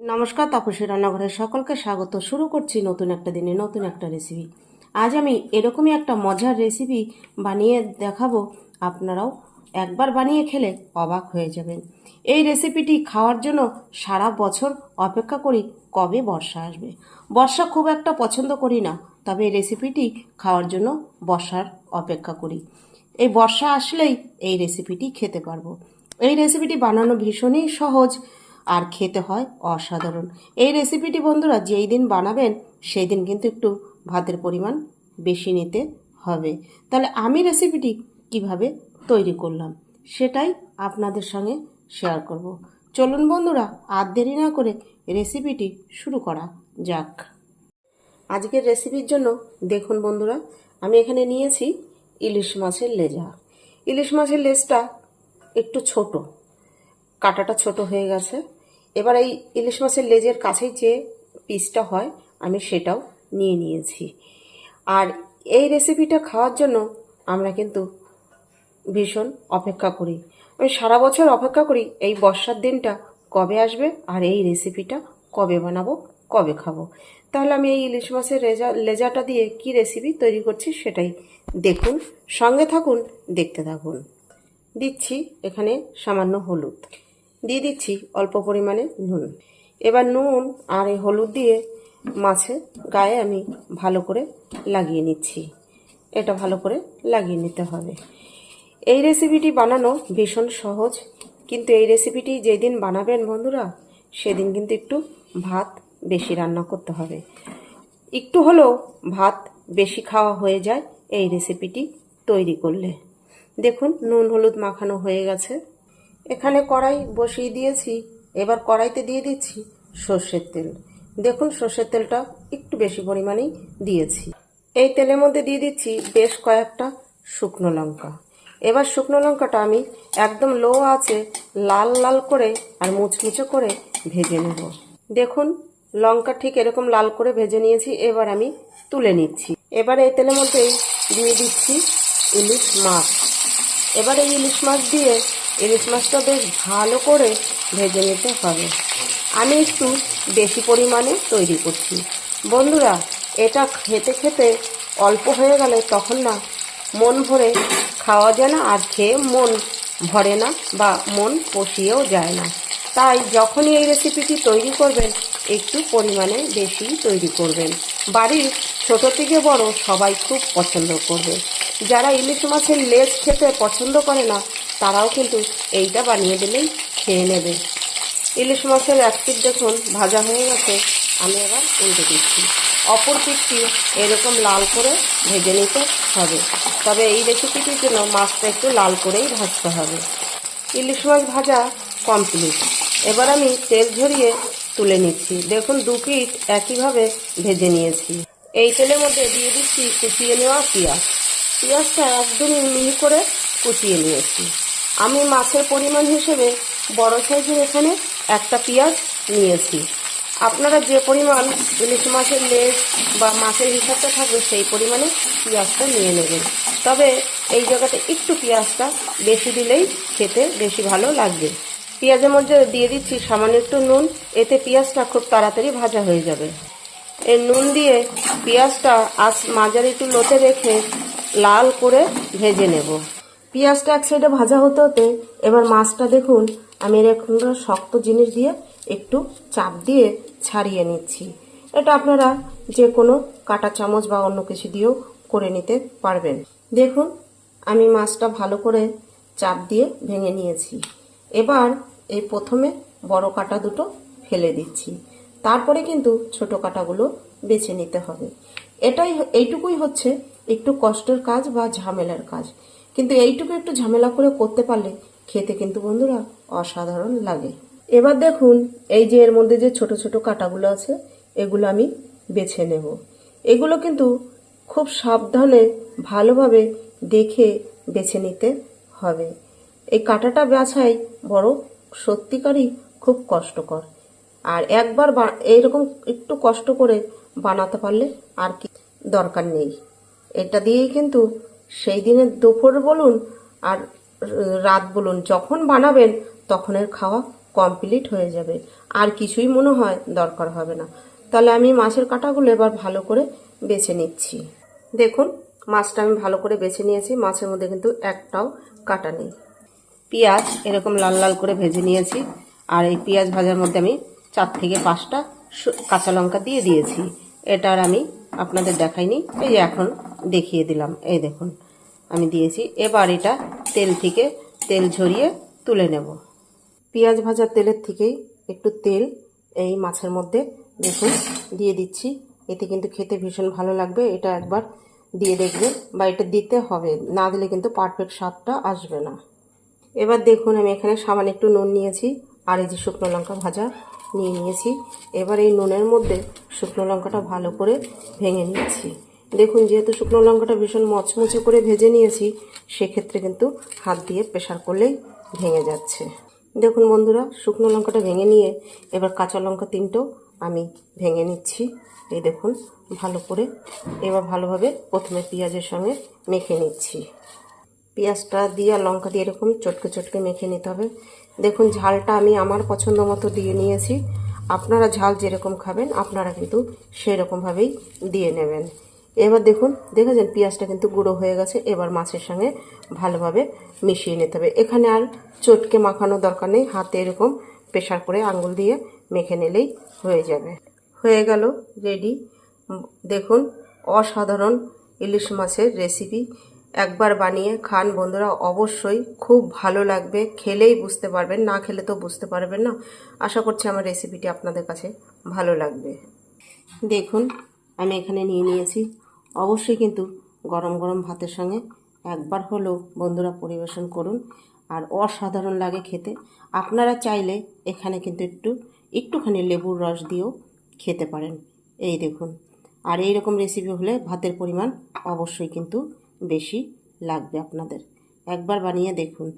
নমস্কার, তাপসী রান্নাঘরের সকলকে স্বাগত। শুরু করছি নতুন একটা দিনে নতুন একটা রেসিপি আজ আমি এরকমই একটা মজার রেসিপি বানিয়ে দেখাবো। আপনারাও একবার বানিয়ে খেলে অবাক হয়ে যাবেন। এই রেসিপিটি খাওয়ার জন্য সারা বছর অপেক্ষা করি কবে বর্ষা আসবে। বর্ষা খুব একটা পছন্দ করি না, তবে এই রেসিপিটি খাওয়ার জন্য বর্ষার অপেক্ষা করি। এই বর্ষা আসলেই এই রেসিপিটি খেতে পারব। এই রেসিপিটি বানানো ভীষণই সহজ। আর খেতে হয় অসাধারণ। এই রেসিপিটি বন্ধুরা যেই দিন বানাবেন, সেই দিন কিন্তু একটু ভাতের পরিমাণ বেশি নিতে হবে। তাহলে আমি রেসিপিটি কীভাবে তৈরি করলাম, সেটাই আপনাদের সঙ্গে শেয়ার করব। চলুন বন্ধুরা, আর দেরি না করে রেসিপিটি শুরু করা যাক। আজকের রেসিপির জন্য দেখুন বন্ধুরা, আমি এখানে নিয়েছি ইলিশ মাছের লেজা। ইলিশ মাছের লেজটা একটু ছোট কাটাটা ছোট হয়ে গেছে। এবার এই ইলিশ মাছের লেজের কাছেই যে পিসটা হয়, আমি সেটাও নিয়ে নিয়েছি। আর এই রেসিপিটা খাওয়ার জন্য আমরা কিন্তু ভীষণ অপেক্ষা করি। আমি সারা বছর অপেক্ষা করি এই বর্ষার দিনটা কবে আসবে আর এই রেসিপিটা কবে বানাবো, কবে খাব। তাহলে আমি এই ইলিশ মাছের রেজা, লেজাটা দিয়ে কি রেসিপি তৈরি করছি সেটাই দেখুন। সঙ্গে থাকুন, দেখতে থাকুন। দিচ্ছি এখানে সামান্য হলুদ। দিয়ে দিচ্ছি অল্প পরিমাণে নুন। এবার নুন আর এই হলুদ দিয়ে মাছের গায়ে আমি ভালো করে লাগিয়ে নিচ্ছি। এটা ভালো করে লাগিয়ে নিতে হবে। এই রেসিপিটি বানানো ভীষণ সহজ, কিন্তু এই রেসিপিটি যেদিন বানাবেন বন্ধুরা, সেদিন কিন্তু একটু ভাত বেশি রান্না করতে হবে। একটু হলেও ভাত বেশি খাওয়া হয়ে যায় এই রেসিপিটি তৈরি করলে। দেখুন, নুন হলুদ মাখানো হয়ে গেছে। এখানে কড়াই বসিয়ে দিয়েছি, এবার কড়াইতে দিয়ে দিচ্ছি সর্ষের তেল। দেখুন, সর্ষের তেলটা একটু বেশি পরিমাণেই দিয়েছি। এই তেলের মধ্যে দিয়ে দিচ্ছি বেশ কয়েকটা শুকনো লঙ্কা। এবার শুকনো লঙ্কাটা আমি একদম লো আছে লাল লাল করে আর মুচমুচে করে ভেজে নেব। দেখুন, লঙ্কা ঠিক এরকম লাল করে ভেজে নিয়েছি, এবার আমি তুলে নিচ্ছি। এবার এই তেলের মধ্যেই দিয়ে দিচ্ছি ইলিশ মাছ। এবার এই ইলিশ মাছ দিয়ে ইলিশ মাছটা বেশ ভালো করে ভেজে নিতে হবে। আমি একটু বেশি পরিমাণে তৈরি করছি। বন্ধুরা, এটা খেতে খেতে অল্প হয়ে গেলে তখন না মন ভরে খাওয়া যায় না আর খেয়ে মন ভরে না বা মন পশিয়েও যায় না। তাই যখনই এই রেসিপিটি তৈরি করবেন, একটু পরিমাণে বেশি তৈরি করবেন। বাড়ির ছোট থেকে বড় সবাই খুব পছন্দ করবে। যারা ইলিশ মাছের লেজ খেতে পছন্দ করে না তারাও কিন্তু এইটা বানিয়ে দিলেই খেয়ে নেবে। ইলিশ মাছের এক পিঠ দেখুন ভাজা হয়ে গেছে, আমি এবার উল্টে দিচ্ছি। অপর পিঠটি এরকম লাল করে ভেজে নিতে হবে। তবে এই রেসিপিটির জন্য মাছটা একটু লাল করেই ভাজতে হবে। ইলিশ মাছ ভাজা কমপ্লিট এবার আমি তেল ঝরিয়ে তুলে নিচ্ছি। দেখুন, দু পিঠ একইভাবে ভেজে নিয়েছি। এই তেলের মধ্যে দিয়ে দিচ্ছি কুচিয়ে নেওয়া পেঁয়াজ। পেঁয়াজটা একদমই মিহি করে কুচিয়ে নিয়েছি। আমি মাছের পরিমাণ হিসেবে বড় সাইজের এখানে একটা পেঁয়াজ নিয়েছি। আপনারা যে পরিমাণ ইলিশ মাছের লেজ বা মাছের হিসাবটা থাকবে সেই পরিমাণে পেঁয়াজটা নিয়ে নেবেন। তবে এই জায়গাতে একটু পেঁয়াজটা বেশি দিলেই খেতে বেশি ভালো লাগবে। পেঁয়াজের মধ্যে দিয়ে দিচ্ছি সামান্য একটু নুন, এতে পেঁয়াজটা খুব তাড়াতাড়ি ভাজা হয়ে যাবে। এই নুন দিয়ে পেঁয়াজটা আজ মাঝারি একটু লোতে রেখে লাল করে ভেজে নেব। পেঁয়াজটা এক সাইডে ভাজা হতে হতে এবার মাছটা দেখুন, আমি এরকম শক্ত জিনিস দিয়ে একটু চাপ দিয়ে ছাড়িয়ে নিচ্ছি। এটা আপনারা যে কোনো কাটা চামচ বা অন্য কিছু দিয়েও করে নিতে পারবেন। দেখুন, আমি মাছটা ভালো করে চাপ দিয়ে ভেঙে নিয়েছি। এবার এই প্রথমে বড় কাটা দুটো ফেলে দিচ্ছি। তারপরে কিন্তু ছোট কাটাগুলো বেছে নিতে হবে। এটাই এইটুকুই হচ্ছে একটু কষ্টের কাজ বা ঝামেলার কাজ। কিন্তু এইটুকু একটু ঝামেলা করে করতে পারলে খেতে কিন্তু বন্ধুরা অসাধারণ লাগে। এবার দেখুন, এই যে এর মধ্যে যে ছোট ছোট কাটাগুলো আছে, এগুলো আমি বেছে নেব। এগুলো কিন্তু খুব সাবধানে, ভালোভাবে দেখে বেছে নিতে হবে। এই কাটাটা বাছাই বড় সত্যিকারই খুব কষ্টকর। আর একবার এইরকম একটু কষ্ট করে বানাতে পারলে আর কি দরকার নেই। এটা দিয়েই কিন্তু সেই দিনের দুপুর বলুন আর রাত বলুন, যখন বানাবেন তখনের খাওয়া কমপ্লিট হয়ে যাবে। আর কিছুই মনে হয় দরকার হবে না। তাহলে আমি মাছের কাঁটাগুলো এবার ভালো করে বেছে নিচ্ছি। দেখুন, মাছটা আমি ভালো করে বেছে নিয়েছি, মাছের মধ্যে কিন্তু একটাও কাটা নেই। পেঁয়াজ এরকম লাল লাল করে ভেজে নিয়েছি, আর এই পেঁয়াজ ভাজার মধ্যে আমি চার থেকে পাঁচটা কাঁচা লঙ্কা দিয়ে দিয়েছি। এটা আর আমি আপনাদের দেখাইনি। এই এখন দেখিয়ে দিলাম। এই দেখুন, আমি দিয়েছি। এবার এটা তেল থেকে তেল ঝরিয়ে তুলে নেব। পেঁয়াজ ভাজার তেলের থেকেই একটু তেল এই মাছের মধ্যে দেখুন দিয়ে দিচ্ছি। এতে কিন্তু খেতে ভীষণ ভালো লাগবে। এটা একবার দিয়ে দেখবেন বা এটা দিতে হবে। না দিলে কিন্তু পারফেক্ট স্বাদটা আসবে না। এবার দেখুন, আমি এখানে সামান্য একটু নুন নিয়েছি। আর এই যে শুকনো লঙ্কা ভাজা নিয়ে নিয়েছি। এবার এই নুনের মধ্যে শুকনো লঙ্কাটা ভালো করে ভেঙে নিয়েছি। দেখুন, যেহেতু শুকনো লঙ্কাটা ভীষণ মচমচে করে ভেজে নিয়েছি, সেক্ষেত্রে কিন্তু হাত দিয়ে প্রেশার করলেই ভেঙে যাচ্ছে। দেখুন বন্ধুরা, শুকনো লঙ্কাটা ভেঙে নিয়ে এবার কাঁচা লঙ্কা তিনটেও আমি ভেঙে নিচ্ছি। এই দেখুন, ভালো করে এবার ভালোভাবে প্রথমে পেঁয়াজের সঙ্গে মেখে নিচ্ছি। পেঁয়াজটা দিয়ে আর লঙ্কা দিয়ে এরকম চটকে চটকে মেখে নিতে হবে। দেখুন, ঝালটা আমি আমার পছন্দ মতো দিয়ে নিয়েছি। আপনারা ঝাল যেরকম খাবেন, আপনারা কিন্তু সেই রকমভাবেই দিয়ে নেবেন। এবার দেখুন, দেখেছেন, পেঁয়াজটা কিন্তু গুঁড়ো হয়ে গেছে। এবার মাছের সঙ্গে ভালোভাবে মিশিয়ে নিতে হবে। এখানে আর চটকে মাখানোর দরকার নেই, হাতে এরকম প্রেশার করে আঙুল দিয়ে মেখে নিলেই হয়ে যাবে। হয়ে গেল, রেডি। দেখুন, অসাধারণ ইলিশ মাছের রেসিপি। একবার বানিয়ে খান বন্ধুরা, অবশ্যই খুব ভালো লাগবে। খেলেই বুঝতে পারবেন, না খেলে তো বুঝতে পারবেন না। আশা করছি আমার রেসিপিটি আপনাদের কাছে ভালো লাগবে। দেখুন, আমি এখানে নিয়ে নিয়েছি। অবশ্যই কিন্তু গরম গরম ভাতের সঙ্গে একবার হলেও বন্ধুরা পরিবেশন করুন। আর অসাধারণ লাগে খেতে। আপনারা চাইলে এখানে কিন্তু একটু, একটুখানি লেবুর রস দিয়েও খেতে পারেন। এই দেখুন, আর এই রকম রেসিপি হলে ভাতের পরিমাণ অবশ্যই কিন্তু বেশি লাগবে আপনাদের। একবার বানিয়ে দেখুন।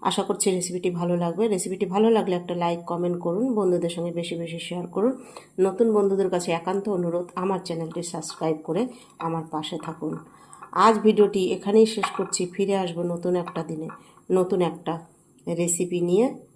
আশা করছি রেসিপিটি ভালো লাগবে। রেসিপিটি ভালো লাগলে একটা লাইক কমেন্ট করুন। বন্ধুদের সঙ্গে বেশি বেশি শেয়ার করুন। নতুন বন্ধুদের কাছে একান্ত অনুরোধ, আমার চ্যানেলটি সাবস্ক্রাইব করে আমার পাশে থাকুন। আজ ভিডিওটি এখানেই শেষ করছি। ফিরে আসব নতুন একটা দিনে, নতুন একটা রেসিপি নিয়ে।